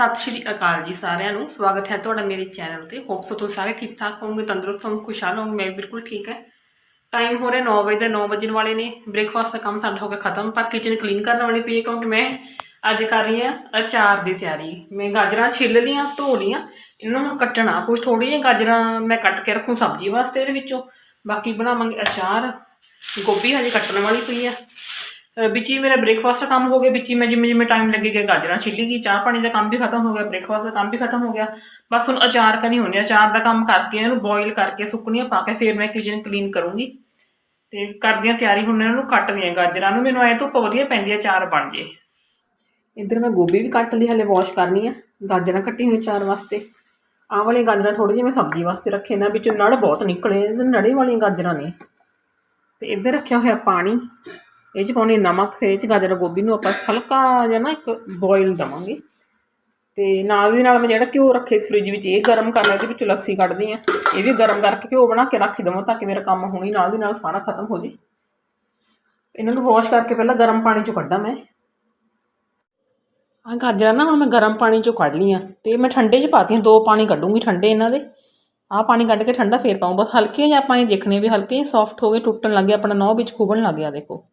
ਸਤਿ ਸ਼੍ਰੀ ਅਕਾਲ ਜੀ ਸਾਰਿਆਂ ਨੂੰ। ਸਵਾਗਤ ਹੈ ਤੁਹਾਡਾ ਮੇਰੇ ਚੈਨਲ ਤੇ। ਹੋਪ ਸੋ ਤੁਸੀਂ ਸਾਰੇ ਠੀਕ ਠਾਕ ਹੋਵੋਗੇ, ਤੰਦਰੁਸਤ ਹੋਵੋਗੇ, ਖੁਸ਼ਹਾਲ ਹੋਵੋਗੇ। ਮੈਂ ਬਿਲਕੁਲ ਠੀਕ ਹੈ। ਟਾਈਮ ਹੋ ਰਿਹਾ 9 ਵਜੇ ਦਾ 9 ਵਜਣ ਵਾਲੇ ਨੇ। ਬ੍ਰੇਕਫਾਸਟ ਦਾ ਕੰਮ ਸਾਡਾ ਹੋ ਗਿਆ ਖਤਮ, ਪਰ ਕਿਚਨ ਕਲੀਨ ਕਰਨ ਵਾਲੀ ਪਈ ਹੈ ਕਿਉਂਕਿ ਮੈਂ ਅੱਜ ਕਰ ਰਹੀ ਹਾਂ ਅਚਾਰ ਦੀ ਤਿਆਰੀ। ਮੈਂ ਗਾਜਰਾਂ ਛਿੱਲ ਲੀਆਂ ਧੋ ਲੀਆਂ ਇਹਨਾਂ ਨੂੰ ਕੱਟਣਾ ਕੁਝ ਥੋੜੀ ਜਿਹੀ ਗਾਜਰਾਂ ਮੈਂ ਕੱਟ ਕੇ ਰੱਖੂ ਸਬਜ਼ੀ ਵਾਸਤੇ ਇਹਦੇ ਵਿੱਚੋਂ। ਬਾਕੀ ਬਣਾਵਾਂਗੇ ਅਚਾਰ। ਗੋਭੀ ਹਜੇ ਕੱਟਣ ਵਾਲੀ ਪਈ ਆ। ਵਿੱਚ ਹੀ ਮੇਰਾ ਬ੍ਰੇਕਫਾਸਟ ਦਾ ਕੰਮ ਹੋ ਗਿਆ, ਵਿੱਚ ਹੀ ਮੈਂ ਜਿਵੇਂ ਜਿਵੇਂ ਟਾਈਮ ਲੱਗੇਗਾ, ਗਾਜਰਾਂ ਛਿੱਲੀ ਗਈ, ਚਾਹ ਪਾਣੀ ਦਾ ਕੰਮ ਵੀ ਖਤਮ ਹੋ ਗਿਆ ਬ੍ਰੇਕਫਾਸਟ ਦਾ ਕੰਮ ਵੀ ਖਤਮ ਹੋ ਗਿਆ। ਬਸ ਹੁਣ ਅਚਾਰ ਕਰਨੀ ਹੋਣੀ ਆ। ਅਚਾਰ ਦਾ ਕੰਮ ਕਰਕੇ, ਇਹਨਾਂ ਨੂੰ ਬੋਇਲ ਕਰਕੇ ਸੁੱਕਣੀਆਂ ਪਾ ਕੇ ਫਿਰ ਮੈਂ ਕਿਚਨ ਕਲੀਨ ਕਰੂੰਗੀ। ਤੇ ਕਰਦੀਆਂ ਤਿਆਰੀ, ਹੁਣ ਇਹਨਾਂ ਨੂੰ ਕੱਟਦੀਆਂ ਗਾਜਰਾਂ ਨੂੰ, ਮੈਨੂੰ ਐ ਧੁੱਪ ਵਧੀਆ ਪੈਂਦੀ ਆ, ਅਚਾਰ ਬਣ ਜੇ। ਇੱਧਰ ਮੈਂ ਗੋਭੀ ਵੀ ਕੱਟ ਲਈ, ਹਲੇ ਵਾਸ਼ ਕਰਨੀ ਆ, ਗਾਜਰਾਂ ਕੱਟੀ ਹੋਈ ਚਾਰ ਵਾਸਤੇ। ਆਹ ਵਾਲੀਆਂ ਗਾਜਰਾਂ ਥੋੜੀ ਜਿਹੀ ਮੈਂ ਸਬਜ਼ੀ ਵਾਸਤੇ ਰੱਖੇ ਇਹਨਾਂ ਵਿੱਚੋਂ ਨੜ ਬਹੁਤ ਨਿਕਲੇ ਨੜੇ ਵਾਲੀਆਂ ਗਾਜਰਾਂ ਨੇ। ਤੇ ਇੱਧਰ ਰੱਖਿਆ ਹੋਇਆ ਪਾਣੀ। ਇਹ ਚ ਪਾਉਣੀ ਨਮਕ, ਫਿਰ ਇਹ ਚ ਗਾਜਰ ਗੋਭੀ ਨੂੰ ਆਪਾਂ ਹਲਕਾ ਜਿਹਾ ਨਾ ਇੱਕ ਬੋਇਲ ਦਵਾਂਗੇ। ਤੇ ਨਾਲ ਦੀ ਨਾਲ ਮੈਂ ਜਿਹੜਾ ਘਿਓ ਰੱਖੇ ਫ੍ਰਿਜ ਵਿੱਚ, ਇਹ ਗਰਮ ਕਰ ਲਿਆ ਇਹਦੇ ਵਿੱਚੋਂ ਲੱਸੀ ਕੱਢਦੀ ਆ। ਇਹ ਵੀ ਗਰਮ ਕਰਕੇ ਘਿਓ ਬਣਾ ਕੇ ਰੱਖ ਦੇਵਾਂ ਤਾਂ ਕਿ ਮੇਰਾ ਕੰਮ ਹੋਣੀ, ਨਾਲ ਦੀ ਨਾਲ ਸਾਰਾ ਖਤਮ ਹੋ ਜੇ। ਇਹਨਾਂ ਨੂੰ ਵਾਸ਼ ਕਰਕੇ ਪਹਿਲਾਂ ਗਰਮ ਪਾਣੀ ਚੋਂ ਕੱਢਾਂ ਮੈਂ। ਆ ਗਾਜਰਾਂ ਨਾ ਹੁਣ ਮੈਂ ਗਰਮ ਪਾਣੀ ਚੋਂ ਕੱਢ ਲਈਆਂ, ਤੇ ਮੈਂ ਠੰਡੇ 'ਚ ਪਾਤੀਆਂ, ਦੋ ਪਾਣੀ ਕੱਢੂੰਗੀ ਠੰਡੇ ਇਹਨਾਂ ਦੇ। ਆਹ ਪਾਣੀ ਕੱਢ ਕੇ ਠੰਡਾ ਫੇਰ ਪਾਉਂ ਬਸ ਹਲਕੇ ਜਿਹਾ ਆਪਾਂ ਇਹ ਦੇਖਣੇ ਵੀ ਹਲਕੇ ਸੌਫਟ ਹੋ ਗਏ, ਟੁੱਟਣ ਲੱਗੇ ਆਪਣਾ ਨੌ ਵਿੱਚ ਖੂਬਣ ਲੱਗ ਗਿਆ, ਦੇਖੋ।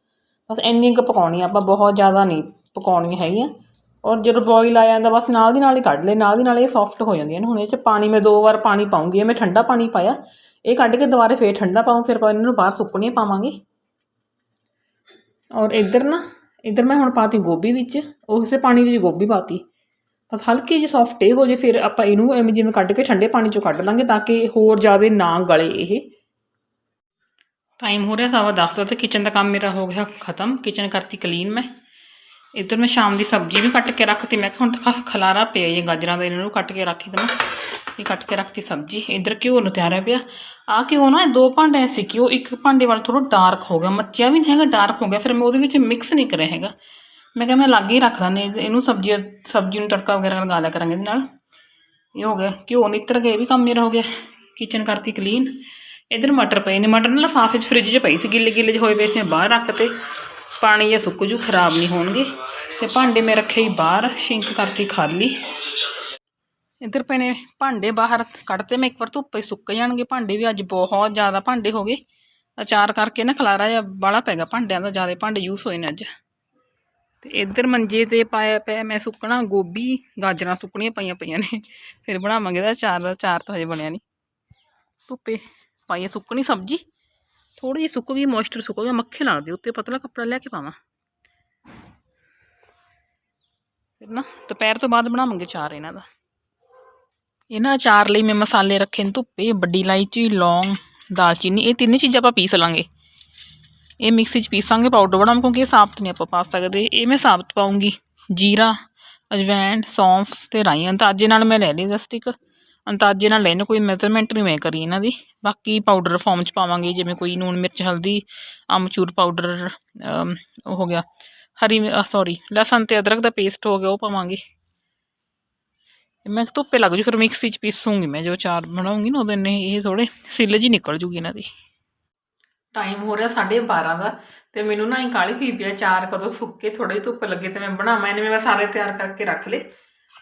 ਬਸ ਇੰਨੀ ਕੁ ਪਕਾਉਣੀ ਆਪਾਂ ਬਹੁਤ ਜ਼ਿਆਦਾ ਨਹੀਂ ਪਕਾਉਣੀਆਂ ਹੈਗੀਆਂ। ਔਰ ਜਦੋਂ ਬੋਇਲ ਆ ਜਾਂਦਾ, ਬਸ ਨਾਲ ਦੀ ਨਾਲ ਹੀ ਕੱਢ ਲੈ, ਨਾਲ ਦੀ ਨਾਲ ਇਹ ਸੌਫਟ ਹੋ ਜਾਂਦੀਆਂ ਨੇ। ਹੁਣ ਇਹ 'ਚ ਪਾਣੀ ਮੈਂ ਦੋ ਵਾਰ ਪਾਣੀ ਪਾਉਂਗੀ ਮੈਂ ਠੰਡਾ ਪਾਣੀ ਪਾਇਆ। ਇਹ ਕੱਢ ਕੇ ਦੁਬਾਰਾ ਫੇਰ ਠੰਡਾ ਪਾਉਂ ਫਿਰ ਆਪਾਂ ਇਹਨਾਂ ਨੂੰ ਬਾਹਰ ਸੁੱਕਣੀਆਂ ਪਾਵਾਂਗੇ। ਔਰ ਇੱਧਰ ਨਾ, ਇੱਧਰ ਮੈਂ ਹੁਣ ਪਾਤੀ ਗੋਭੀ ਵਿੱਚ, ਉਸੇ ਪਾਣੀ ਵਿੱਚ ਗੋਭੀ ਪਾਤੀ। ਬਸ ਹਲਕੀ ਜਿਹੀ ਸੌਫਟ ਇਹ ਹੋ ਜੇ, ਫਿਰ ਆਪਾਂ ਇਹਨੂੰ ਐਵੇਂ ਜਿਵੇਂ ਕੱਢ ਕੇ ਠੰਡੇ ਪਾਣੀ ਚੋਂ ਕੱਢ ਲਾਂਗੇ, ਤਾਂ ਕਿ ਹੋਰ ਜ਼ਿਆਦਾ ਨਾ ਗਲੇ ਇਹ। ਟਾਈਮ ਹੋ ਰਿਹਾ, ਸਵਾ ਦਸ ਦਾ ਤੇ ਕਿਚਨ ਦਾ ਕੰਮ ਮੇਰਾ ਹੋ ਗਿਆ ਖਤਮ ਕਿਚਨ ਕਰਤੀ ਕਲੀਨ ਮੈਂ। ਇੱਧਰ ਮੈਂ ਸ਼ਾਮ ਦੀ ਸਬਜ਼ੀ ਵੀ ਕੱਟ ਕੇ ਰੱਖਤੀ ਮੈਂ ਕਿਹਾ ਹੁਣ ਤਾਂ ਖਲਾਰਾ ਪਿਆ ਇਹ ਗਾਜਰਾਂ ਦਾ ਇਹਨਾਂ ਨੂੰ ਕੱਟ ਕੇ ਰੱਖੀ ਦਵਾਂ। ਇਹ ਕੱਟ ਕੇ ਰੱਖਤੀ ਸਬਜ਼ੀ, ਇੱਧਰ ਘਿਓ ਨੂੰ ਤਿਆਰਿਆ ਪਿਆ। ਆ ਘਿਓ ਨਾ ਦੋ ਭਾਂਡੇ ਸੀ ਘਿਓ, ਇੱਕ ਭਾਂਡੇ ਵਾਲਾ ਥੋੜਾ ਡਾਰਕ ਹੋ ਗਿਆ, ਮੱਚਿਆ ਵੀ ਨਹੀਂ ਹੈਗਾ ਡਾਰਕ ਹੋ ਗਿਆ, ਫਿਰ ਮੈਂ ਉਹਦੇ ਵਿੱਚ ਮਿਕਸ ਨਹੀਂ ਕਰਿਆ ਹੈਗਾ। ਮੈਂ ਕਿਹਾ ਮੈਂ ਲਾਗੇ ਹੀ ਰੱਖ ਦਾਂ, ਨਹੀਂ ਇਹਨੂੰ ਸਬਜ਼ੀ ਸਬਜ਼ੀ ਨੂੰ ਤੜਕਾ ਵਗੈਰਾ ਲਗਾ ਲਿਆ ਕਰਾਂਗੇ ਇਹਦੇ ਨਾਲ। ਇਹ ਹੋ ਗਿਆ, ਘਿਓ ਨਿੱਤਰ ਗਏ ਵੀ ਕੰਮ ਮੇਰਾ ਹੋ ਗਿਆ। ਕਿਚਨ ਕਰਤੀ ਕਲੀਨ ਇਧਰ ਮਟਰ ਪਏ ਨੇ। ਮਟਰ ਨਾ ਲਿਫਾਫੇ 'ਚ ਫ੍ਰਿਜ 'ਚ ਪਈ ਸੀ। ਗਿੱਲੇ ਗਿੱਲੇ 'ਚ ਹੋਏ ਪਏ ਸੀ। ਮੈਂ ਬਾਹਰ ਰੱਖਤੇ ਪਾਣੀ ਜਾਂ ਸੁੱਕ ਜੂ, ਖਰਾਬ ਨਹੀਂ ਹੋਣਗੇ। ਤੇ ਭਾਂਡੇ ਮੈਂ ਰੱਖੇ ਹੀ ਬਾਹਰ ਸ਼ਿੰਕ ਕਰਤੀ ਖਾਲੀ। ਇੱਧਰ ਪਏ ਨੇ ਭਾਂਡੇ ਬਾਹਰ ਕੱਢਤੇ ਮੈਂ ਇੱਕ ਵਾਰ ਧੁੱਪੇ ਸੁੱਕ ਜਾਣਗੇ। ਭਾਂਡੇ ਵੀ ਅੱਜ ਬਹੁਤ ਜ਼ਿਆਦਾ ਭਾਂਡੇ ਹੋ ਗਏ। ਅਚਾਰ ਕਰਕੇ ਨਾ ਖਲਾਰਾ ਜਿਹਾ ਬਾਹਲਾ ਪੈ ਗਿਆ ਭਾਂਡਿਆਂ ਦਾ, ਜ਼ਿਆਦਾ ਭਾਂਡੇ ਯੂਜ਼ ਹੋਏ ਨੇ ਅੱਜ। ਤੇ ਇੱਧਰ ਮੰਜੇ ਤੇ ਪਾਇਆ ਪਿਆ ਮੈਂ ਸੁੱਕਣਾ ਗੋਭੀ, ਗਾਜਰਾਂ ਸੁੱਕਣੀਆਂ ਪਈਆਂ ਪਈਆਂ ਨੇ। ਫਿਰ ਬਣਾਵਾਂਗੇ ਦਾ ਅਚਾਰ ਦਾ ਅਚਾਰ ਤਾਂ ਹਜੇ ਬਣਿਆ ਨਹੀਂ। ਧੁੱਪੇ ਪਾਈਏ ਸੁੱਕਣੀ ਸਬਜ਼ੀ ਥੋੜੀ ਜਿਹੀ ਸੁੱਕ ਗਈ ਮੋਇਸਚਰ ਸੁੱਕ ਗਿਆ, ਮੱਖੇ ਲੱਗਦੇ ਉੱਤੇ ਪਤਲਾ ਕੱਪੜਾ ਲੈ ਕੇ ਪਾਵਾਂ। ਫਿਰ ਨਾ ਦੁਪਹਿਰ ਤੋਂ ਬਾਅਦ ਬਣਾਵਾਂਗੇ ਚਾਰ ਇਹਨਾਂ ਦਾ। ਇਹਨਾਂ ਅਚਾਰ ਲਈ ਮੈਂ ਮਸਾਲੇ ਰੱਖੇ ਨੇ ਧੁੱਪੇ, ਵੱਡੀ ਇਲਾਇਚੀ, ਲੌਂਗ, ਦਾਲਚੀਨੀ, ਇਹ ਤਿੰਨੇ ਚੀਜ਼ਾਂ ਆਪਾਂ ਪੀਸ ਲਾਂਗੇ। ਇਹ ਮਿਕਸੀ 'ਚ ਪੀਸਾਂਗੇ ਪਾਊਡਰ ਬਣਾਵਾਂ ਕਿਉਂਕਿ ਇਹ ਸਾਬਤ ਨਹੀਂ ਆਪਾਂ ਪਾ ਸਕਦੇ। ਇਹ ਮੈਂ ਸਾਬਤ ਪਾਉਂਗੀ ਜੀਰਾ ਅਜਵਾਇਣ ਸੌਂਫ ਤੇ ਤਾਂ ਅੱਜ ਨਾਲ ਮੈਂ ਲੈ ਲਈ ਜਸਟਿਕ ਅੰਦਾਜ਼ੇ ਨਾਲ ਲੈਣ ਕੋਈ ਮੈਜ਼ਰਮੈਂਟ ਨਹੀਂ ਮੈਂ ਕਰੀ ਇਹਨਾਂ ਦੀ। ਬਾਕੀ ਪਾਊਡਰ ਫਾਰਮ 'ਚ ਪਾਵਾਂਗੇ, ਜਿਵੇਂ ਕੋਈ ਨੂਣ ਮਿਰਚ, ਹਲਦੀ ਅਮਚੂਰ ਪਾਊਡਰ ਉਹ ਹੋ ਗਿਆ। ਹਰੀ ਸੌਰੀ ਲਸਣ ਤੇ ਅਦਰਕ ਦਾ ਪੇਸਟ ਹੋ ਗਿਆ, ਉਹ ਪਾਵਾਂਗੇ। ਮੈਂ ਧੁੱਪੇ ਲੱਗ ਜੂ, ਫਿਰ ਮਿਕਸੀ 'ਚ ਪੀਸੂੰਗੀ ਮੈਂ, ਜੋ ਚਾਰ ਬਣਾਉਂਗੀ ਨਾ, ਉਹਦੇ ਨੇ ਇਹ ਥੋੜੇ ਸਿੱਲ ਜੀ ਨਿਕਲ ਜੂਗੀ ਇਹਨਾਂ ਦੀ। ਟਾਈਮ ਹੋ ਰਿਹਾ 12:30 ਦਾ, ਤੇ ਮੈਨੂੰ ਨਾ ਹੀ ਕਾਲੀ ਹੋਈ ਪਿਆ ਚਾਰ ਕਦੋਂ ਸੁੱਕੇ ਥੋੜੇ ਧੁੱਪ ਲੱਗੇ ਤੇ ਮੈਂ ਬਣਾਵਾਂ, ਇਹਨੇ ਮੈਂ ਸਾਰੇ ਤਿਆਰ ਕਰਕੇ ਰੱਖ ਲਏ।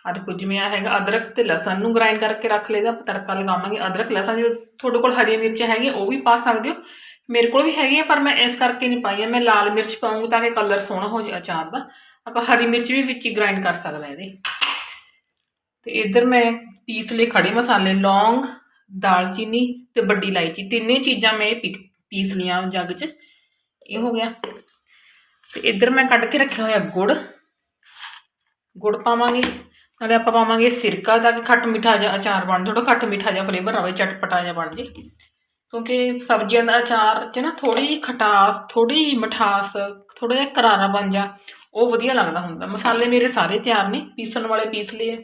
ਅੱਜ ਕੁਝ ਮਿਆ ਹੈਗਾ। ਅਦਰਕ ਤੇ ਲਸਣ ਨੂੰ ਗ੍ਰਾਈਂਡ ਕਰਕੇ ਰੱਖ ਲਏਦਾ ਤੜਕਾ ਲਗਾਵਾਂਗੇ। ਅਦਰਕ, ਲਸਣ ਜੇ ਤੁਹਾਡੇ ਕੋਲ ਹਰੀ ਮਿਰਚ ਹੈਗੀ ਉਹ ਵੀ ਪਾ ਸਕਦੇ ਹੋ। ਮੇਰੇ ਕੋਲ ਵੀ ਹੈਗੀ ਹੈ ਪਰ ਮੈਂ ਇਸ ਕਰਕੇ ਨਹੀਂ ਪਾਈ ਹੈ ਮੈਂ ਲਾਲ ਮਿਰਚ ਪਾਉਂਗੀ ਤਾਂ ਕਿ ਕਲਰ ਸੋਹਣਾ ਹੋ ਜਾਏ ਅਚਾਰ ਦਾ। ਆਪਾਂ ਹਰੀ ਮਿਰਚ ਵੀ ਵਿੱਚ ਹੀ ਗ੍ਰਾਈਂਡ ਕਰ ਸਕਦਾ ਇਹਦੇ। ਤੇ ਇੱਧਰ ਮੈਂ ਪੀਸ ਲਏ ਖੜੇ ਮਸਾਲੇ, ਲੌਂਗ, ਦਾਲਚੀਨੀ ਤੇ ਵੱਡੀ ਇਲਾਇਚੀ। ਤਿੰਨੇ ਚੀਜ਼ਾਂ ਮੈਂ ਇਹ ਪੀ- ਪੀਸ ਲੀਆਂ ਜੱਗ 'ਚ। ਇਹ ਹੋ ਗਿਆ। ਤੇ ਇੱਧਰ ਮੈਂ ਕੱਢ ਕੇ ਰੱਖਿਆ ਹੋਇਆ ਗੁੜ। ਗੁੜ ਪਾਵਾਂਗੇ। ਨਾਲੇ ਆਪਾਂ ਪਾਵਾਂਗੇ ਸਿਰਕਾ, ਤਾਂ ਕਿ ਖੱਟ ਮਿੱਠਾ ਜਿਹਾ ਅਚਾਰ ਬਣ ਥੋੜਾ ਖੱਟ ਮਿੱਠਾ ਜਿਹਾ ਫਲੇਵਰ ਆਵੇ, ਚਟਪਟਾ ਜਿਹਾ ਬਣ ਜੇ। ਕਿਉਂਕਿ ਸਬਜ਼ੀਆਂ ਦਾ ਅਚਾਰ 'ਚ ਨਾ ਥੋੜੀ ਜਿਹੀ ਖਟਾਸ ਥੋੜੀ ਜਿਹੀ ਮਿਠਾਸ ਥੋੜਾ ਜਿਹਾ ਕਰਾਰਾ ਬਣ ਜਾ, ਉਹ ਵਧੀਆ ਲੱਗਦਾ ਹੁੰਦਾ। ਮਸਾਲੇ ਮੇਰੇ ਸਾਰੇ ਤਿਆਰ ਨੇ, ਪੀਸਣ ਵਾਲੇ ਪੀਸ ਲਏ,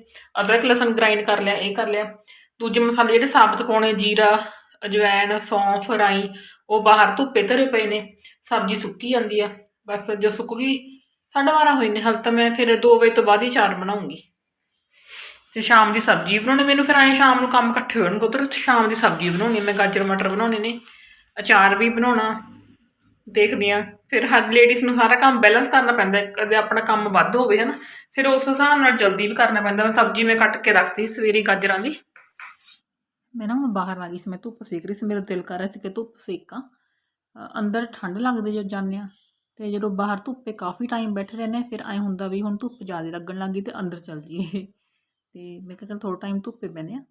ਅਦਰਕ, ਲਸਣ ਗ੍ਰਾਈਂਡ ਕਰ ਲਿਆ, ਇਹ ਕਰ ਲਿਆ। ਦੂਜੇ ਮਸਾਲੇ ਜਿਹੜੇ ਸਾਬਤ ਪਾਉਣੇ, ਜੀਰਾ ਅਜਵਾਇਣ ਸੌਂਫ, ਰਾਈ, ਉਹ ਬਾਹਰ ਧੁੱਪੇ ਧਰੇ ਪਏ ਨੇ, ਸਬਜ਼ੀ ਸੁੱਕੀ ਜਾਂਦੀ ਆ। ਬਸ ਜੋ ਸੁੱਕ ਗਈ, ਸਾਢੇ ਬਾਰਾਂ ਹੋਏ ਨੇ, ਹਾਲੇ ਤਾਂ ਮੈਂ ਫਿਰ 2 ਵਜੇ ਤੋਂ ਬਾਅਦ ਹੀ ਚਾਰ ਬਣਾਉਂਗੀ। ਤੇ ਸ਼ਾਮ ਦੀ ਸਬਜ਼ੀ ਬਣਾਉਣੀ, ਮੈਨੂੰ ਫਿਰ ਆਏ ਸ਼ਾਮ ਨੂੰ ਕੰਮ ਇਕੱਠੇ ਹੋਣਗੇ ਉਧਰ, ਸ਼ਾਮ ਦੀ ਸਬਜ਼ੀ ਬਣਾਉਣੀ ਮੈਂ ਗਾਜਰ ਮਟਰ ਬਣਾਉਣੇ ਨੇ, ਅਚਾਰ ਵੀ ਬਣਾਉਣਾ, ਦੇਖਦੀ ਆ, ਫਿਰ ਹਰ ਲੇਡੀਜ਼ ਨੂੰ ਸਾਰਾ ਕੰਮ ਬੈਲੈਂਸ ਕਰਨਾ ਪੈਂਦਾ, ਕਦੇ ਆਪਣਾ ਕੰਮ ਵੱਧ ਹੋਵੇ, ਹਨਾ, ਫਿਰ ਉਸ ਹਿਸਾਬ ਨਾਲ ਜਲਦੀ ਵੀ ਕਰਨਾ ਪੈਂਦਾ, ਮੈਂ ਸਬਜ਼ੀ ਮੈਂ ਕੱਟ ਕੇ ਰੱਖਤੀ ਸਵੇਰੇ ਗਾਜਰਾਂ ਦੀ। ਮੈਂ ਨਾ ਹੁਣ ਬਾਹਰ ਆ ਗਈ ਸੀ, ਮੈਂ ਧੁੱਪ ਸੇਕ ਰਹੀ ਸੀ, ਮੇਰਾ ਦਿਲ ਕਰ ਰਿਹਾ ਸੀ ਕਿ ਧੁੱਪ ਸੇਕਾਂ ਅੰਦਰ ਠੰਡ ਲੱਗਦੀ ਜਦ ਜਾਂਦੇ ਆ, ਤੇ ਜਦੋਂ ਬਾਹਰ ਧੁੱਪੇ ਕਾਫੀ ਟਾਈਮ ਬੈਠੇ ਰਹਿੰਦੇ ਆ, ਫਿਰ ਐ ਹੁੰਦਾ ਵੀ ਹੁਣ ਧੁੱਪ ਜ਼ਿਆਦਾ ਲੱਗਣ ਲੱਗੀ ਤੇ ਅੰਦਰ ਚੱਲ ਜੀਏ ਤੇ ਮੈਂ ਕਿਹਾ ਚਲ ਥੋੜਾ ਟਾਈਮ ਧੁੱਪੇ ਬਹਿੰਦੇ ਆ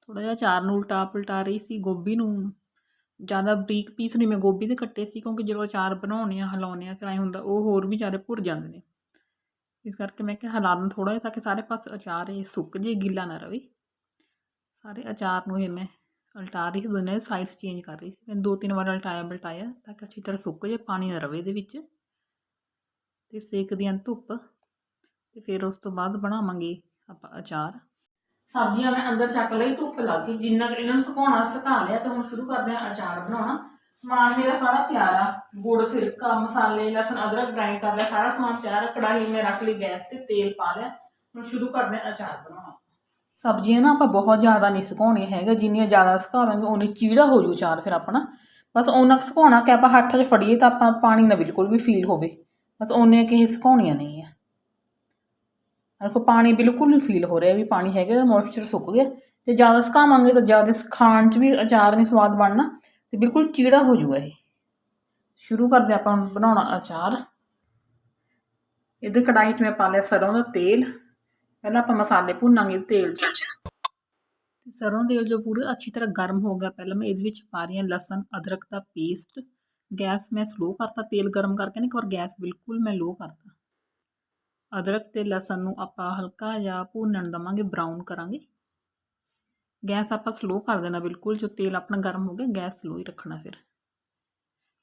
ਥੋੜਾ ਜਿਹਾ ਚਾਰ ਨੂੰ ਉਲਟਾ ਪਲਟਾ ਰਹੀ ਸੀ ਗੋਭੀ ਨੂੰ। ਜ਼ਿਆਦਾ ਬਰੀਕ ਪੀਸ ਨਹੀਂ ਮੈਂ ਗੋਭੀ ਦੇ ਕੱਟੇ ਸੀ ਕਿਉਂਕਿ ਜਦੋਂ ਅਚਾਰ ਬਣਾਉਣੇ ਆ ਹਿਲਾਉਣੇ ਆ ਫਿਰ ਹੁੰਦਾ ਉਹ ਹੋਰ ਵੀ ਜ਼ਿਆਦਾ ਭੁਰ ਜਾਂਦੇ ਨੇ। ਇਸ ਕਰਕੇ ਮੈਂ ਕਿਹਾ ਹਿਲਾ ਦਾਂ ਥੋੜਾ ਜਿਹਾ ਤਾਂ ਕਿ ਸਾਰੇ ਪਾਸੇ ਅਚਾਰ ਇਹ ਸੁੱਕ ਜੇ, ਗਿੱਲਾ ਨਾ ਰਵੇ। ਸਾਰੇ ਅਚਾਰ ਨੂੰ ਇਹ ਮੈਂ ਉਲਟਾ ਰਹੀ ਸੀ, ਦੋਨੇ ਸਾਈਡਸ ਚੇਂਜ ਕਰ ਰਹੀ ਸੀ। ਮੈਂ ਦੋ ਤਿੰਨ ਵਾਰ ਉਲਟਾਇਆ, ਬਲਟਾਇਆ ਤਾਂ ਕਿ ਅੱਛੀ ਤਰ੍ਹਾਂ ਸੁੱਕ ਜੇ, ਪਾਣੀ ਨਾ ਰਵੇ ਇਹਦੇ ਵਿੱਚ। ਤੇ ਸੇਕਦੀ ਹਾਂ ਧੁੱਪ ਤੇ ਫਿਰ ਉਸ ਤੋਂ ਬਾਅਦ ਬਣਾਵਾਂਗੇ ਆਪਾਂ ਅਚਾਰ। ਸਬਜ਼ੀਆਂ ਮੈਂ ਅੰਦਰ ਚੱਕ ਲਈ ਧੁੱਪ ਲੱਗ ਗਈ ਜਿੰਨਾ ਕੁ ਇਹਨਾਂ ਨੂੰ ਸੁਕਾਉਣਾ ਸੁਕਾ ਲਿਆ ਤੇ ਹੁਣ ਸ਼ੁਰੂ ਕਰਦੇ ਹਾਂ ਅਚਾਰ ਬਣਾਉਣਾ। ਸਮਾਨ ਮੇਰਾ ਸਾਰਾ ਤਿਆਰ ਆ। ਗੁੜ ਸਿਰਕਾ ਮਸਾਲੇ ਲਸਣ ਅਦਰਕ ਗ੍ਰਾਈਂਡ ਕਰ ਲਿਆ ਸਾਰਾ ਸਮਾਨ ਤਿਆਰ ਆ। ਕੜਾਹੀ ਮੈਂ ਰੱਖ ਲਈ ਗੈਸ ਤੇ ਤੇਲ ਪਾ ਲਿਆ। ਹੁਣ ਸ਼ੁਰੂ ਕਰਦੇ ਹਾਂ ਅਚਾਰ ਬਣਾਉਣਾ। ਸਬਜ਼ੀਆਂ ਨਾ ਆਪਾਂ ਬਹੁਤ ਜ਼ਿਆਦਾ ਨਹੀਂ ਸੁਕਾਉਣੀਆਂ ਹੈਗਾ ਜਿੰਨੀਆਂ ਜ਼ਿਆਦਾ ਸੁਕਾਵਾਂਗੇ ਉਨੀ ਚੀੜਾ ਹੋ ਜੂ ਅਚਾਰ ਫਿਰ ਆਪਣਾ। ਬਸ ਉਹਨਾਂ ਕੁ ਸੁਕਾਉਣਾ ਕਿ ਆਪਾਂ ਹੱਥ 'ਚ ਫੜੀਏ ਤਾਂ ਆਪਾਂ ਪਾਣੀ ਨਾ ਬਿਲਕੁਲ ਵੀ ਫੀਲ ਹੋਵੇ। ਬਸ ਉਹਨੇ ਕਿ ਸੁਕਾਉਣੀਆਂ ਨਹੀਂ ਆ ਦੇਖੋ ਪਾਣੀ ਬਿਲਕੁਲ ਨਹੀਂ ਫੀਲ ਹੋ ਰਿਹਾ ਵੀ ਪਾਣੀ ਹੈਗਾ ਮੋਇਸਚਰ ਸੁੱਕ ਗਿਆ ਤੇ ਜ਼ਿਆਦਾ ਸੁਕਾਵਾਂਗੇ ਤਾਂ ਜ਼ਿਆਦਾ ਖਾਣ 'ਚ ਵੀ ਅਚਾਰ ਨਹੀਂ ਸਵਾਦ ਬਣਨਾ ਤੇ ਬਿਲਕੁਲ ਚੀੜਾ ਹੋ ਜਾਊਗਾ ਇਹ ਸ਼ੁਰੂ ਕਰਦੇ ਆਪਾਂ ਹੁਣ ਬਣਾਉਣਾ ਅਚਾਰ ਇਹਦੇ ਕੜਾਹੀ 'ਚ ਮੈਂ ਪਾ ਲਿਆ ਸਰੋਂ ਦਾ ਤੇਲ ਪਹਿਲਾਂ ਆਪਾਂ ਮਸਾਲੇ ਭੁੰਨਾਂਗੇ ਤੇਲ 'ਚ ਤੇ ਸਰੋਂ ਤੇਲ ਜੋ ਪੂਰਾ ਅੱਛੀ ਤਰ੍ਹਾਂ ਗਰਮ ਹੋ ਗਿਆ ਪਹਿਲਾਂ ਮੈਂ ਇਹਦੇ ਵਿੱਚ ਪਾ ਰਹੀ ਹਾਂ ਲਸਣ ਅਦਰਕ ਦਾ ਪੇਸਟ ਗੈਸ ਮੈਂ ਸਲੋ ਕਰਤਾ ਤੇਲ ਗਰਮ ਕਰਕੇ ਨਾ ਇੱਕ ਵਾਰ ਗੈਸ ਬਿਲਕੁਲ ਮੈਂ ਲੋ ਕਰਤਾ ਅਦਰਕ ਤੇ ਲਸਣ ਨੂੰ ਆਪਾਂ ਹਲਕਾ ਜਿਹਾ ਭੁੰਨਣ ਦਵਾਂਗੇ ਬਰਾਊਨ ਕਰਾਂਗੇ। ਗੈਸ ਆਪਾਂ ਸਲੋ ਕਰ ਦੇਣਾ ਬਿਲਕੁਲ, ਜੋ ਤੇਲ ਆਪਣਾ ਗਰਮ ਹੋ ਗਿਆ, ਗੈਸ ਸਲੋ ਹੀ ਰੱਖਣਾ ਫਿਰ।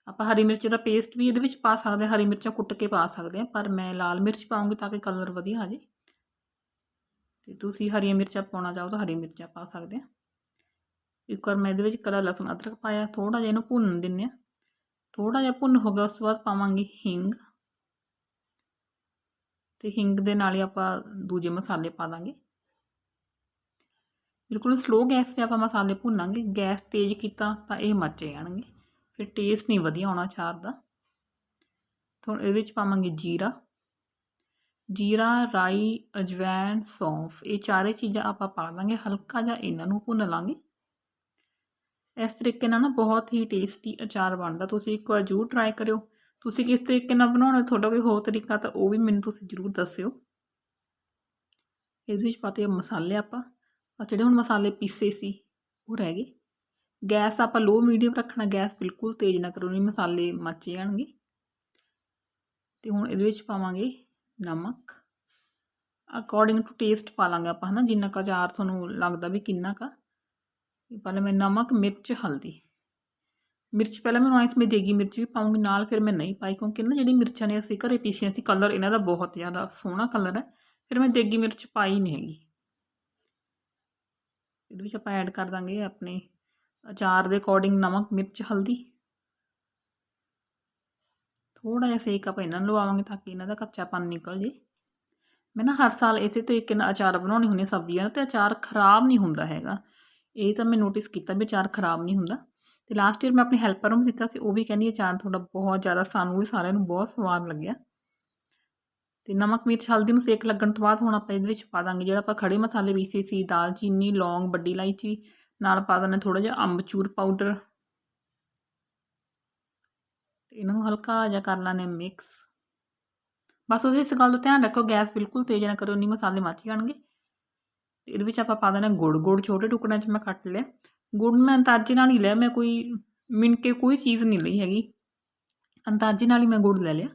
ਆਪਾਂ ਹਰੀ ਮਿਰਚ ਦਾ ਪੇਸਟ ਵੀ ਇਹਦੇ ਵਿੱਚ ਪਾ ਸਕਦੇ ਹਾਂ, ਹਰੀ ਮਿਰਚਾਂ ਕੁੱਟ ਕੇ ਪਾ ਸਕਦੇ ਹਾਂ, ਪਰ ਮੈਂ ਲਾਲ ਮਿਰਚ ਪਾਉਂਗੀ ਤਾਂ ਕਿ ਕਲਰ ਵਧੀਆ ਆ ਜੇ ਤੇ ਤੁਸੀਂ ਹਰੀਆਂ ਮਿਰਚਾਂ ਪਾਉਣਾ ਚਾਹੋ ਤਾਂ ਹਰੀ ਮਿਰਚਾਂ ਪਾ ਸਕਦੇ ਆ ਇੱਕ ਵਾਰ ਮੈਂ ਇਹਦੇ ਵਿੱਚ ਕਲਾ ਲਸਣ, ਅਦਰਕ ਪਾਇਆ ਥੋੜਾ ਜਿਹਾ ਇਹਨੂੰ ਭੁੰਨ ਦਿੰਨੇ ਆ ਥੋੜਾ ਜਿਹਾ ਭੁੰਨ ਹੋ ਗਿਆ, ਉਸ ਤੋਂ ਬਾਅਦ ਪਾਵਾਂਗੇ ਹਿੰਗ। ਤੇ ਹਿੰਗ ਦੇ ਨਾਲ ਹੀ ਆਪਾਂ ਦੂਜੇ ਮਸਾਲੇ ਪਾ ਦਾਂਗੇ। ਬਿਲਕੁਲ ਸਲੋ ਗੈਸ ਤੇ ਆਪਾਂ ਮਸਾਲੇ ਭੁੰਨਾਂਗੇ। ਗੈਸ ਤੇਜ਼ ਕੀਤਾ ਤਾਂ ਇਹ ਮੱਚੇ ਜਾਣਗੇ। ਫਿਰ ਟੇਸਟ ਨਹੀਂ ਵਧੀਆ ਆਉਣਾ ਅਚਾਰ ਦਾ। ਹੁਣ ਇਹਦੇ ਵਿੱਚ ਪਾਵਾਂਗੇ ਜੀਰਾ। ਜੀਰਾ, ਰਾਈ, ਅਜਵੈਣ, ਸੌਂਫ, ਇਹ ਚਾਰੇ ਚੀਜ਼ਾਂ ਆਪਾਂ ਪਾ ਦਾਂਗੇ। ਹਲਕਾ ਜਿਹਾ ਇਹਨਾਂ ਨੂੰ ਭੁੰਨ ਲਾਂਗੇ। ਇਸ ਤਰੀਕੇ ਨਾਲ ਨਾ ਬਹੁਤ ਹੀ ਟੇਸਟੀ ਅਚਾਰ ਬਣਦਾ। ਤੁਸੀਂ ਇੱਕ ਵਾਰ ਜ਼ਰੂਰ ਟਰਾਈ ਕਰਿਓ। ਤੁਸੀਂ ਕਿਸ ਤਰੀਕੇ ਨਾਲ ਬਣਾਉਣਾ ਤੁਹਾਡਾ ਕੋਈ ਹੋਰ ਤਰੀਕਾ ਤਾਂ ਉਹ ਵੀ ਮੈਨੂੰ ਤੁਸੀਂ ਜ਼ਰੂਰ ਦੱਸਿਓ। ਇਹਦੇ ਵਿੱਚ ਪਾਤੇ ਮਸਾਲੇ ਆਪਾਂ। ਆ ਜਿਹੜੇ ਹੁਣ ਮਸਾਲੇ ਪੀਸੇ ਸੀ, ਉਹ ਰਹਿ ਗਏ। ਗੈਸ ਆਪਾਂ ਲੋ ਮੀਡੀਅਮ ਰੱਖਣਾ, ਗੈਸ ਬਿਲਕੁਲ ਤੇਜ਼ ਨਾ ਕਰੋ, ਨਹੀਂ ਮਸਾਲੇ ਮੱਚ ਜਾਣਗੇ। ਤੇ ਹੁਣ ਇਹਦੇ ਵਿੱਚ ਪਾਵਾਂਗੇ ਨਮਕ। ਅਕੋਰਡਿੰਗ ਟੂ ਟੇਸਟ ਪਾ ਲਾਂਗੇ ਆਪਾਂ ਹਨਾ, ਜਿੰਨਾ ਕੁ ਚਾਰ ਤੁਹਾਨੂੰ ਲੱਗਦਾ ਵੀ ਕਿੰਨਾ ਕਾ। ਪਹਿਲਾਂ ਮੈਂ ਨਮਕ, ਮਿਰਚ, ਹਲਦੀ। ਮਿਰਚ ਪਹਿਲਾਂ ਮੈਨੂੰ ਆਇਸ ਮੈਂ ਦੇਗੀ ਮਿਰਚ ਵੀ ਪਾਉਂਗੀ, ਨਾਲ ਫਿਰ ਮੈਂ ਨਹੀਂ ਪਾਈ ਕਿਉਂਕਿ ਨਾ ਜਿਹੜੀ ਮਿਰਚਾਂ ਨੇ ਅਸੀਂ ਘਰੇ ਪੀਸੀਆਂ ਸੀ ਕਲਰ ਇਹਨਾਂ ਦਾ ਬਹੁਤ ਜ਼ਿਆਦਾ ਸੋਹਣਾ ਕਲਰ ਹੈ, ਫਿਰ ਮੈਂ ਦੇਗੀ ਮਿਰਚ ਪਾਈ ਨਹੀਂ ਹੈਗੀ। ਇਹਦੇ ਵਿੱਚ ਆਪਾਂ ਐਡ ਕਰ ਦਾਂਗੇ ਆਪਣੇ ਅਚਾਰ ਦੇ ਅਕੋਰਡਿੰਗ ਨਮਕ, ਮਿਰਚ, ਹਲਦੀ। ਥੋੜਾ ਜਿਹਾ ਸੇਕ ਆਪਾਂ ਇਹਨਾਂ ਨੂੰ ਲਵਾਵਾਂਗੇ ਤਾਂ ਕਿ ਇਹਨਾਂ ਦਾ ਕੱਚਾਪਨ ਨਿਕਲ ਜੇ। ਮੈਂ ਨਾ ਹਰ ਸਾਲ ਇਸੇ ਤਰੀਕੇ ਨਾਲ ਅਚਾਰ ਬਣਾਉਣੀ ਹੁੰਦੀ ਸਬਜ਼ੀਆਂ ਤੇ ਅਚਾਰ ਖਰਾਬ ਨਹੀਂ ਹੁੰਦਾ ਹੈਗਾ। ਇਹ ਤਾਂ ਮੈਂ ਨੋਟਿਸ ਕੀਤਾ ਵੀ ਅਚਾਰ ਖਰਾਬ ਨਹੀਂ ਹੁੰਦਾ। ਤੇ ਲਾਸਟ ਈਅਰ ਮੈਂ ਆਪਣੇ ਹੈਲਪਰ ਨੂੰ ਦਿੱਤਾ ਸੀ, ਉਹ ਵੀ ਕਹਿੰਦੀ ਅਚਾਰ ਤੁਹਾਡਾ ਬਹੁਤ ਜ਼ਿਆਦਾ ਸਾਨੂੰ ਵੀ ਸਾਰਿਆਂ ਨੂੰ ਬਹੁਤ ਸਵਾਦ ਲੱਗਿਆ। ਤੇ ਨਮਕ ਮਿਰਚ ਹਲਦੀ ਨੂੰ ਸੇਕ ਲੱਗਣ ਤੋਂ ਬਾਅਦ ਹੁਣ ਆਪਾਂ ਇਹਦੇ ਵਿੱਚ ਪਾ ਦਾਂਗੇ, ਜਿਹੜਾ ਆਪਾਂ ਖੜੇ ਮਸਾਲੇ ਪੀਸੇ ਸੀ ਦਾਲਚੀਨੀ ਲੌਂਗ, ਵੱਡੀ ਇਲਾਇਚੀ, ਨਾਲ ਪਾ ਦੇਣਾ ਥੋੜਾ ਜਿਹਾ ਅੰਬਚੂਰ ਪਾਊਡਰ ਤੇ ਇਹਨਾਂ ਨੂੰ ਹਲਕਾ ਜਿਹਾ ਕਰ ਲਾਣੇ ਮਿਕਸ ਬਸ ਉਹਦੇ ਇਸ ਗੱਲ ਦਾ ਧਿਆਨ ਰੱਖੋ, ਗੈਸ ਬਿਲਕੁਲ ਤੇਜ਼ ਨਾ ਕਰੋ ਨਹੀਂ ਮਸਾਲੇ ਮੱਚ ਜਾਣਗੇ। ਤੇ ਇਹਦੇ ਵਿੱਚ ਆਪਾਂ ਪਾ ਦੇਣਾ ਗੁੜ ਗੁੜ ਛੋਟੇ ਟੁਕੜਿਆਂ 'ਚ ਮੈਂ ਕੱਟ ਲਿਆ। ਗੁੜ ਮੈਂ ਅੰਦਾਜ਼ੇ ਨਾਲ ਹੀ ਲਿਆ, ਮੈਂ ਕੋਈ ਮਿਣ ਕੇ ਕੋਈ ਚੀਜ਼ ਨਹੀਂ ਲਈ ਹੈਗੀ। ਅੰਦਾਜ਼ੇ ਨਾਲ ਹੀ ਮੈਂ ਗੁੜ ਲੈ ਲਿਆ।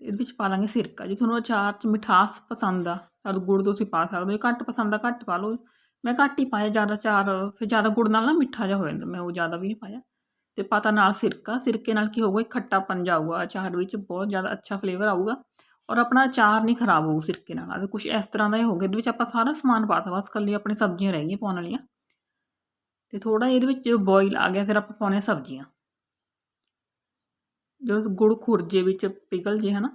ਇਹਦੇ ਵਿੱਚ ਪਾ ਲਾਂਗੇ ਸਿਰਕਾ। ਜੇ ਤੁਹਾਨੂੰ ਅਚਾਰ 'ਚ ਮਿਠਾਸ ਪਸੰਦ ਆ, ਤਾਂ ਗੁੜ ਤੁਸੀਂ ਪਾ ਸਕਦੇ ਹੋ। ਘੱਟ ਪਸੰਦ ਆ, ਘੱਟ ਪਾ ਲਓ। ਮੈਂ ਘੱਟ ਹੀ ਪਾਇਆ, ਜ਼ਿਆਦਾ ਚਾਰ ਫਿਰ ਜ਼ਿਆਦਾ ਗੁੜ ਨਾਲ ਨਾ ਮਿੱਠਾ ਜਿਹਾ ਹੋ ਜਾਂਦਾ। ਮੈਂ ਉਹ ਜ਼ਿਆਦਾ ਵੀ ਨਹੀਂ ਪਾਇਆ। ਤੇ ਪਤਾ ਨਾਲ ਸਿਰਕਾ। ਸਿਰਕੇ ਨਾਲ ਕੀ ਹੋਊਗਾ? ਇੱਕ ਖੱਟਾਪਨ ਜਾਊਗਾ। ਅਚਾਰ ਵਿੱਚ ਬਹੁਤ ਜ਼ਿਆਦਾ ਅੱਛਾ ਫਲੇਵਰ ਆਊਗਾ ਔਰ ਆਪਣਾ ਅਚਾਰ ਨਹੀਂ ਖਰਾਬ ਹੋਊ ਸਿਰਕੇ ਨਾਲ। ਆ ਕੁਝ ਇਸ ਤਰ੍ਹਾਂ ਦਾ ਹੀ ਹੋ ਗਿਆ। ਇਹਦੇ ਵਿੱਚ ਆਪਾਂ ਸਾਰਾ ਸਮਾਨ ਪਾਤਾ ਬਸ ਕੱਲੀ ਆਪਣੀ ਸਬਜ਼ੀਆਂ ਰਹਿ ਗਈਆਂ ਪਾਉਣ ਵਾਲੀਆਂ। ਤੇ ਥੋੜਾ ਇਹਦੇ ਵਿੱਚ ਜਦੋਂ ਬੋਇਲ ਆ ਗਿਆ, ਫਿਰ ਆਪਾਂ ਪਾਉਣੇ ਸਬਜ਼ੀਆਂ। ਜਦੋਂ ਗੁੜ ਖੁਰਜੇ ਵਿੱਚ ਪਿਘਲ ਜੇ, ਹਨਾ,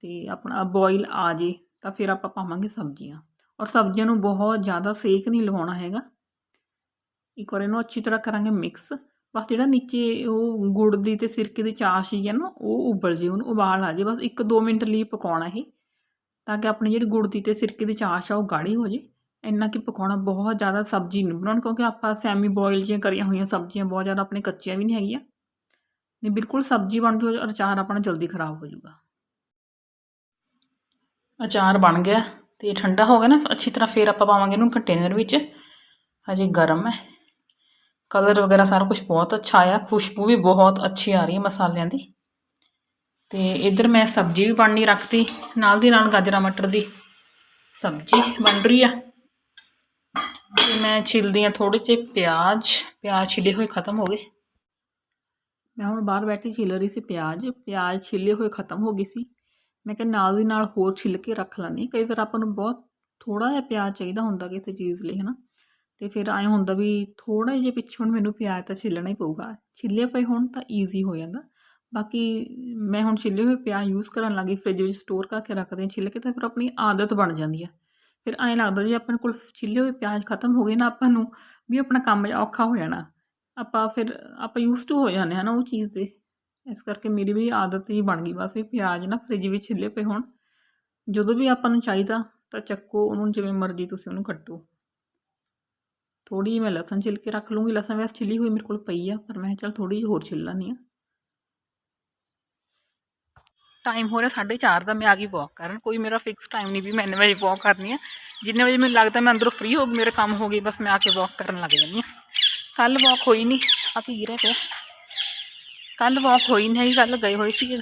ਤੇ ਆਪਣਾ ਬੋਇਲ ਆ ਜੇ, ਤਾਂ ਫਿਰ ਆਪਾਂ ਪਾਵਾਂਗੇ ਸਬਜ਼ੀਆਂ। ਔਰ ਸਬਜ਼ੀਆਂ ਨੂੰ ਬਹੁਤ ਜ਼ਿਆਦਾ ਸੇਕ ਨਹੀਂ ਲਵਾਉਣਾ ਹੈਗਾ। ਇੱਕ ਵਾਰ ਇਹਨੂੰ ਅੱਛੀ ਤਰ੍ਹਾਂ ਕਰਾਂਗੇ ਮਿਕਸ ਬਸ ਜਿਹੜਾ ਨੀਚੇ ਉਹ ਗੁੜ ਦੀ ਤੇ ਸਿਰਕੇ ਦੀ ਚਾਸ਼ ਹੀ ਹੈ ਨਾ, ਉਹ ਉਬਲ ਜੇ, ਉਹਨੂੰ ਉਬਾਲ ਆ ਜੇ। ਬਸ 1-2 ਮਿੰਟ ਲਈ ਪਕਾਉਣਾ ਇਹ, ਤਾਂ ਕਿ ਆਪਣੀ ਜਿਹੜੀ ਗੁੜ ਦੀ ਤੇ ਸਿਰਕੇ ਦੀ ਚਾਸ਼ ਆ, ਉਹ ਗਾੜੀ ਹੋ ਜੇ। ਇੰਨਾ ਕਿ ਪਕਾਉਣਾ ਬਹੁਤ ਜ਼ਿਆਦਾ ਸਬਜ਼ੀ ਨਹੀਂ ਬਣਾਉਣ, ਕਿਉਂਕਿ ਆਪਾਂ ਸੈਮੀ ਬੋਇਲ ਜਿਹੀਆਂ ਕਰੀਆਂ ਹੋਈਆਂ ਸਬਜ਼ੀਆਂ, ਬਹੁਤ ਜ਼ਿਆਦਾ ਆਪਣੇ ਕੱਚੀਆਂ ਵੀ ਨਹੀਂ ਹੈਗੀਆਂ। ਨਹੀਂ ਬਿਲਕੁਲ ਸਬਜ਼ੀ ਬਣ ਜੂ ਅਚਾਰ ਆਪਣਾ ਜਲਦੀ ਖਰਾਬ ਹੋ ਜਾਊਗਾ ਅਚਾਰ ਬਣ ਗਿਆ ਤੇ ਠੰਡਾ ਹੋ ਗਿਆ ਨਾ, ਅੱਛੀ ਤਰ੍ਹਾਂ ਫੇਰ ਆਪਾਂ ਪਾਵਾਂਗੇ ਇਹਨੂੰ ਕੰਟੇਨਰ ਵਿੱਚ। ਹਜੇ ਗਰਮ ਹੈ। ਕਲਰ ਵਗੈਰਾ ਸਾਰਾ ਕੁਝ ਬਹੁਤ ਅੱਛਾ ਆਇਆ, ਖੁਸ਼ਬੂ ਵੀ ਬਹੁਤ ਅੱਛੀ ਆ ਰਹੀ ਹੈ ਮਸਾਲਿਆਂ ਦੀ। ਤੇ ਇਧਰ ਮੈਂ ਸਬਜ਼ੀ ਵੀ ਬਣਨੀ ਰੱਖਤੀ, ਨਾਲ ਦੀ ਨਾਲ ਗਾਜਰਾਂ, ਮਟਰ ਦੀ ਸਬਜ਼ੀ ਬਣ ਰਹੀ ਆ। ਤੇ ਮੈਂ ਛਿਲਦੀ ਆ ਥੋੜੇ ਜਿਹੇ ਪਿਆਜ਼ ਪਿਆਜ਼ ਛਿਲੇ ਹੋਏ ਖਤਮ ਹੋ ਗਏ। ਮੈਂ ਹੁਣ ਬਾਹਰ ਬੈਠੀ ਛਿਲ ਰਹੀ ਸੀ ਪਿਆਜ਼ ਪਿਆਜ਼ ਛਿਲੇ ਹੋਏ ਖਤਮ ਹੋ ਗਈ ਸੀ। ਮੈਂ ਕਿਹਾ ਨਾਲ ਦੀ ਨਾਲ ਹੋਰ ਛਿੱਲ ਕੇ ਰੱਖ ਲੈਣੀ ਕਈ ਵਾਰ ਆਪਾਂ ਨੂੰ ਬਹੁਤ ਥੋੜਾ ਜਿਹਾ ਪਿਆਜ਼ ਚਾਹੀਦਾ ਹੁੰਦਾ ਕਿਸੇ ਚੀਜ਼ ਲਈ, ਹਨਾ। ਤੇ ਫਿਰ ਐਂ ਹੁੰਦਾ ਵੀ ਥੋੜਾ ਜਿਹਾ ਪਿੱਛੋਂ ਹੁਣ ਮੈਨੂੰ ਪਿਆਜ਼ ਤਾਂ ਛਿੱਲਣਾ ਹੀ ਪਊਗਾ। ਛਿੱਲੇ ਪਏ ਹੁਣ ਤਾਂ ਈਜ਼ੀ ਹੋ ਜਾਂਦਾ। ਬਾਕੀ ਮੈਂ ਹੁਣ ਛਿੱਲੇ ਹੋਏ ਪਿਆਜ਼ ਯੂਜ਼ ਕਰਨ ਲੱਗੀ ਫ੍ਰਿਜ ਵਿੱਚ ਸਟੋਰ ਕਰਕੇ ਰੱਖਦੇ ਹਾਂ। ਛਿੱਲ ਕੇ ਤਾਂ ਫਿਰ ਆਪਣੀ ਆਦਤ ਬਣ ਜਾਂਦੀ ਹੈ ਫਿਰ ਐਂ ਲੱਗਦਾ ਜੇ ਆਪਣੇ ਕੋਲ ਛਿੱਲੇ ਹੋਏ, ਪਿਆਜ਼ ਖਤਮ ਹੋ ਗਏ ਨਾ ਆਪਾਂ ਨੂੰ, ਵੀ ਆਪਣਾ ਕੰਮ ਔਖਾ ਹੋ ਜਾਣਾ। ਆਪਾਂ ਫਿਰ, ਆਪਾਂ ਯੂਜ਼ ਟੂ ਹੋ ਜਾਂਦੇ ਹਾਂ ਨਾ ਉਹ ਚੀਜ਼ ਦੇ। ਇਸ ਕਰਕੇ ਮੇਰੀ ਵੀ ਆਦਤ ਹੀ ਬਣ ਗਈ ਬਸ ਵੀ ਪਿਆਜ਼ ਨਾ ਫ੍ਰਿਜ ਵਿੱਚ ਛਿੱਲੇ ਪਏ ਹੋਣ। ਜਦੋਂ ਵੀ ਆਪਾਂ ਨੂੰ ਚਾਹੀਦਾ ਤਾਂ ਚੱਕੋ ਉਹਨੂੰ ਜਿਵੇਂ ਮਰਜ਼ੀ ਤੁਸੀਂ ਉਹਨੂੰ ਕੱਟੋ। ਥੋੜੀ ਜਿਹੀ ਮੈਂ ਲਸਣ ਛਿੱਲ ਕੇ ਰੱਖ ਲੂੰਗੀ ਲਸਣ ਵੈਸੇ ਛਿੱਲੀ ਹੋਈ ਮੇਰੇ ਕੋਲ ਪਈ ਆ, ਪਰ ਮੈਂ ਚਲ ਥੋੜੀ ਜਿਹੀ ਹੋਰ ਛਿੱਲ ਲੈਂਦੀ ਆ ਟਾਈਮ ਹੋ ਰਿਹਾ 4:30 ਦਾ, ਮੈਂ ਆ ਗਈ ਵਾਕ ਕਰਨ। ਕੋਈ ਮੇਰਾ ਫਿਕਸ ਟਾਈਮ ਨਹੀਂ ਵੀ ਮੈਂ ਇੰਨੇ ਵਜੇ ਵਾਕ ਕਰਨੀ ਆ। ਜਿੰਨੇ ਵਜੇ ਮੈਨੂੰ ਲੱਗਦਾ ਮੈਂ ਅੰਦਰੋਂ ਫ੍ਰੀ ਹੋ ਗਈ, ਮੇਰੇ ਕੰਮ ਹੋ ਗਏ ਬਸ ਮੈਂ ਆ ਕੇ ਵਾਕ ਕਰਨ ਲੱਗ ਜਾਂਦੀ ਹਾਂ ਕੱਲ ਵਾਕ ਹੋਈ ਨਹੀਂ। ਆ ਕੀ ਗਿਰਿਆ ਪਿਆ? ਕੱਲ ਵਾਕ ਹੋਈ ਨਹੀਂ ਕੱਲ ਗਏ ਹੋਏ ਸੀ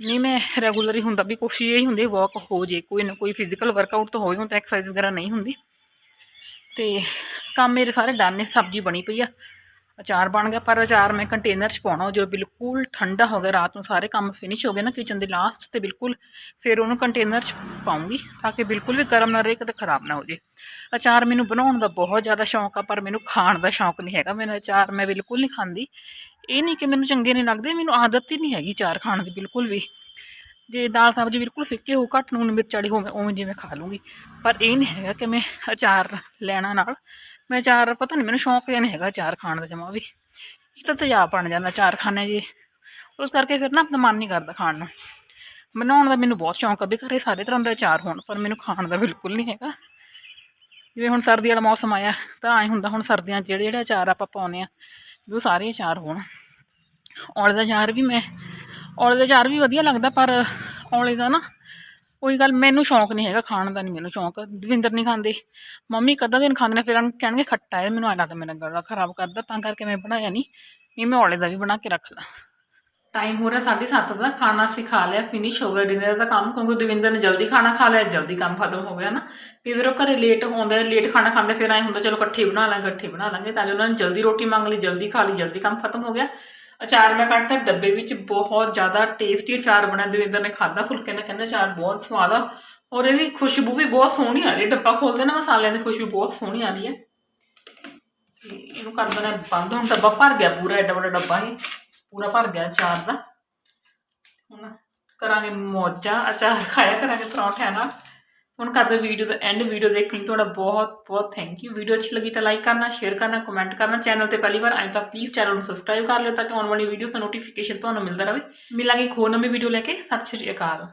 ਨਹੀਂ, ਮੈਂ ਰੈਗੂਲਰ ਹੀ ਹੁੰਦਾ, ਵੀ ਕੋਸ਼ਿਸ਼ ਇਹ ਹੀ ਹੁੰਦੀ ਵਾਕ ਹੋ ਜੇ, ਕੋਈ ਨਾ ਕੋਈ ਫਿਜ਼ੀਕਲ ਵਰਕਆਊਟ ਤਾਂ ਹੋਈ ਤਾਂ ਐਕਸਰਸਾਈਜ਼ ਵਗੈਰਾ ਨਹੀਂ ਹੁੰਦੀ। ਤੇ ਕੰਮ ਮੇਰੇ ਸਾਰੇ ਡਨ ਨੇ, ਸਬਜ਼ੀ ਬਣੀ ਪਈ ਆ। ਅਚਾਰ ਬਣ ਗਿਆ, ਪਰ ਅਚਾਰ ਮੈਂ ਕੰਟੇਨਰ 'ਚ ਪਾਉਣਾ ਜਦੋਂ ਬਿਲਕੁਲ ਠੰਡਾ ਹੋ ਗਿਆ, ਰਾਤ ਨੂੰ ਸਾਰੇ ਕੰਮ ਫਿਨਿਸ਼ ਹੋ ਗਏ ਨਾ ਕਿਚਨ ਦੇ ਲਾਸਟ ਤੇ ਬਿਲਕੁਲ, ਫਿਰ ਉਹਨੂੰ ਕੰਟੇਨਰ 'ਚ ਪਾਉਂਗੀ ਤਾਂ ਕਿ ਬਿਲਕੁਲ ਵੀ ਗਰਮ ਨਾ ਰਹੇ ਕਦੇ ਖਰਾਬ ਨਾ ਹੋ ਜੇ। ਅਚਾਰ ਮੈਨੂੰ ਬਣਾਉਣ ਦਾ ਬਹੁਤ ਜ਼ਿਆਦਾ ਸ਼ੌਂਕ ਆ, ਪਰ ਮੈਨੂੰ ਖਾਣ ਦਾ ਸ਼ੌਂਕ ਨਹੀਂ ਹੈਗਾ, ਮੈਨੂੰ ਅਚਾਰ ਮੈਂ ਬਿਲਕੁਲ ਨਹੀਂ ਖਾਂਦੀ। ਇਹ ਨਹੀਂ ਕਿ ਮੈਨੂੰ ਚੰਗੇ ਨਹੀਂ ਲੱਗਦੇ, ਮੈਨੂੰ ਆਦਤ ਹੀ ਨਹੀਂ ਹੈਗੀ ਅਚਾਰ ਖਾਣ ਦੀ ਬਿਲਕੁਲ ਵੀ। ਜੇ ਦਾਲ ਸਬਜ਼ੀ ਬਿਲਕੁਲ ਫਿੱਕੇ ਹੋ ਘੱਟ ਨੂਨ ਮਿਰਚ ਵਾਲੀ ਹੋਵੇ, ਉਵੇਂ ਜਿਵੇਂ ਖਾ ਲੂੰਗੀ। ਪਰ ਇਹ ਨਹੀਂ ਹੈਗਾ ਕਿ ਮੈਂ ਅਚਾਰ ਲੈਣਾ ਨਾਲ ਮੈਂ ਚਾਰ, ਪਤਾ ਨਹੀਂ ਮੈਨੂੰ ਸ਼ੌਂਕ ਜਿਹਾ ਨਹੀਂ ਹੈਗਾ ਚਾਰ ਖਾਣ ਦਾ ਜਮਾ ਵੀ। ਇੱਕ ਤਾਂ ਤੇਜ਼ਾਬ ਬਣ ਜਾਂਦਾ ਅਚਾਰ ਖਾਣੇ ਜੀ। ਉਸ ਕਰਕੇ ਫਿਰ ਨਾ ਆਪਣਾ ਮਨ ਨਹੀਂ ਕਰਦਾ ਖਾਣ ਨੂੰ। ਬਣਾਉਣ ਦਾ ਮੈਨੂੰ ਬਹੁਤ ਸ਼ੌਂਕ ਆ ਵੀ ਘਰੇ ਸਾਰੇ ਤਰ੍ਹਾਂ ਦੇ ਅਚਾਰ ਹੋਣ, ਪਰ ਮੈਨੂੰ ਖਾਣ ਦਾ ਬਿਲਕੁਲ ਨਹੀਂ ਹੈਗਾ। ਜਿਵੇਂ ਹੁਣ ਸਰਦੀ ਵਾਲਾ ਮੌਸਮ ਆਇਆ, ਤਾਂ ਐਂ ਹੁੰਦਾ ਹੁਣ ਸਰਦੀਆਂ 'ਚ ਜਿਹੜੇ ਜਿਹੜੇ ਅਚਾਰ ਆਪਾਂ ਪਾਉਨੇ ਆ ਉਹ ਸਾਰੇ ਅਚਾਰ ਹੋਣ। ਔਲੇ ਦਾ ਅਚਾਰ ਵੀ ਮੈਂ, ਔਲੇ ਦਾ ਅਚਾਰ ਵੀ ਵਧੀਆ ਲੱਗਦਾ, ਪਰ ਔਲੇ ਦਾ ਨਾ ਉਹੀ ਗੱਲ, ਮੈਨੂੰ ਸ਼ੌਂਕ ਨਹੀਂ ਹੈਗਾ ਖਾਣ ਦਾ, ਨਹੀਂ ਮੈਨੂੰ ਸ਼ੌਂਕ। ਦਵਿੰਦਰ ਨਹੀਂ ਖਾਂਦੇ। ਮੰਮੀ ਕਦਾ ਦਿਨ ਖਾਂਦੇ ਨੇ, ਫਿਰ ਉਹਨੂੰ ਕਹਿਣਗੇ ਖੱਟਾ ਹੈ, ਮੈਨੂੰ ਐਂ ਲੱਗਦਾ ਮੇਰਾ ਗਲਾ ਖਰਾਬ ਕਰਦਾ, ਤਾਂ ਕਰਕੇ ਮੈਂ ਬਣਾਇਆ ਨਹੀਂ ਨਹੀਂ, ਮੈਂ ਔਲੇ ਦਾ ਵੀ ਬਣਾ ਕੇ ਰੱਖ ਲਾਂ। ਟਾਈਮ ਹੋ ਰਿਹਾ 7:30 ਦਾ, ਖਾਣਾ ਸਿਖਾ ਲਿਆ ਫਿਨਿਸ਼ ਹੋ ਗਿਆ ਡਿਨਰ ਦਾ ਕੰਮ, ਕਿਉਂਕਿ ਦਵਿੰਦਰ ਨੇ ਜਲਦੀ ਖਾਣਾ ਖਾ ਲਿਆ, ਜਲਦੀ ਕੰਮ ਖਤਮ ਹੋ ਗਿਆ ਨਾ। ਕਈ ਫਿਰ ਉਹ ਘਰੇ ਲੇਟ ਆਉਂਦੇ ਲੇਟ ਖਾਣਾ ਖਾਂਦੇ, ਫਿਰ ਐਂ ਹੁੰਦਾ, ਚਲੋ ਇਕੱਠੇ ਬਣਾ ਲਾਂਗੇ, ਇਕੱਠੇ ਬਣਾ ਲਾਂਗੇ, ਤਾਂ ਜੋ ਉਹਨਾਂ ਨੇ ਜਲਦੀ ਰੋਟੀ ਮੰਗ ਲਈ, ਜਲਦੀ ਖਾ ਲਈ, ਜਲਦੀ ਕੰਮ ਖਤਮ ਹੋ ਗਿਆ। ਅਚਾਰ ਮੈਂ ਕੱਢਤਾ ਡੱਬੇ ਵਿੱਚ ਬਹੁਤ ਜ਼ਿਆਦਾ ਟੇਸਟੀ ਅਚਾਰ ਬਣਿਆ ਦਵਿੰਦਰ ਨੇ ਖਾਦਾ ਫੁਲਕੇ ਨਾਲ ਕਹਿੰਦਾ ਅਚਾਰ ਬਹੁਤ ਸਵਾਦ ਆ। ਔਰ ਇਹਦੀ ਖੁਸ਼ਬੂ ਵੀ ਬਹੁਤ ਸੋਹਣੀ ਆ ਰਹੀ ਡੱਬਾ ਖੋਲਦੇ ਨਾ ਮਸਾਲਿਆਂ ਦੀ ਖੁਸ਼ਬੂ ਬਹੁਤ ਸੋਹਣੀ ਆ ਰਹੀ ਹੈ ਤੇ ਇਹਨੂੰ ਕਰ ਦੇਣਾ ਬੰਦ। ਹੁਣ ਡੱਬਾ ਭਰ ਗਿਆ ਪੂਰਾ, ਐਡਾ ਵੱਡਾ ਡੱਬਾ ਇਹ ਪੂਰਾ ਭਰ ਗਿਆ ਅਚਾਰ ਦਾ। ਹੁਣ ਕਰਾਂਗੇ ਮੌਜਾਂ। ਅਚਾਰ ਖਾਇਆ ਕਰਾਂਗੇ ਪਰੌਂਠਿਆਂ ਨਾਲ। ਹੁਣ ਕਰਦੇ ਵੀਡੀਓ ਦਾ ਐਂਡ ਵੀਡੀਓ ਦੇਖਣ ਲਈ, ਤੁਹਾਡਾ ਬਹੁਤ ਬਹੁਤ ਥੈਂਕ ਯੂ ਵੀਡੀਓ ਅੱਛੀ ਲੱਗੀ ਤਾਂ ਲਾਈਕ ਕਰਨਾ ਸ਼ੇਅਰ ਕਰਨਾ ਕਮੈਂਟ ਕਰਨਾ। ਚੈਨਲ ਤੇ ਪਹਿਲੀ ਵਾਰ ਆਏ ਤਾਂ ਪਲੀਜ਼ ਚੈਨਲ ਨੂੰ ਸਬਸਕ੍ਰਾਈਬ ਕਰ ਲਿਓ ਤਾਂ ਕਿ ਆਉਣ ਵਾਲੀ ਵੀਡੀਓਜ਼ ਦਾ ਨੋਟੀਫਿਕੇਸ਼ਨ ਤੁਹਾਨੂੰ ਮਿਲਦਾ ਰਹੇ। ਮਿਲਾਂਗੇ ਇੱਕ ਹੋਰ ਨਵੀਂ ਵੀਡੀਓ ਲੈ ਕੇ। ਸਤਿ ਸ਼੍ਰੀ ਅਕਾਲ।